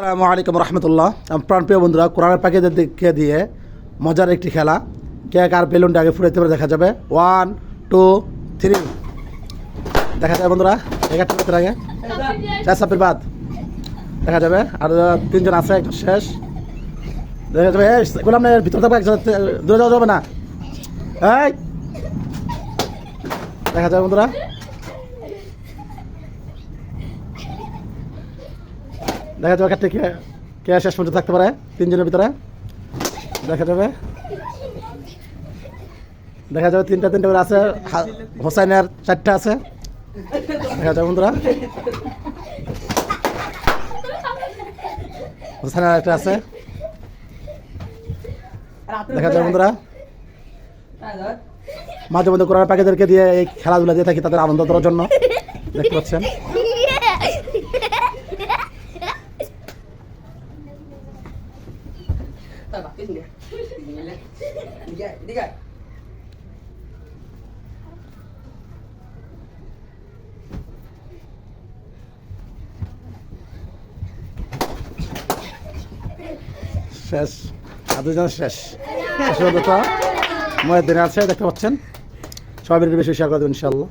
আসসালামু আলাইকুম রহমতুল্লাহ। প্রাণপ্রিয় বন্ধুরা, কোরআনের পাখিদের দিকে দিয়ে মজার একটি খেলা। কে কার বেলুনটা আগে ফুটাইতে পারে, দেখা যাবে। ওয়ান টু থ্রি দেখা যাবে বন্ধুরা, এগারটা করতে আগে। চার সাপের বাদ। দেখা যাবে, আর তিনজন আছে, একটা শেষ। দেখা যাবে গোলাম ভিতরে থাকবে একজন, দূরে যাওয়া যাবে না। এই! দেখা যাবে বন্ধুরা। দেখা যাবে একটা কে শেষ পর্যন্ত থাকতে পারে তিনজনের ভিতরে। দেখা যাবে। দেখা যাবে তিনটা তিনটা করে আছে। হোসাইনের চারটা আছে। দেখা যাবে বন্ধুরা। হোসাইনের একটা আছে। দেখা যাবে বন্ধুরা। মাঝে মধ্যে কোরআন পাখিদেরকে দিয়ে এই খেলাধুলা দিয়ে থাকি তাদের আনন্দ দেওয়ার জন্য। দেখতে পাচ্ছেন। Ra, đi ra শেষ আর দুজন শেষ শেষ পর্যন্ত ময়ের দিনে আছে দেখতে পাচ্ছেন। সবাই বেশি শেয়ার করে দেবেন ইনশাল্লাহ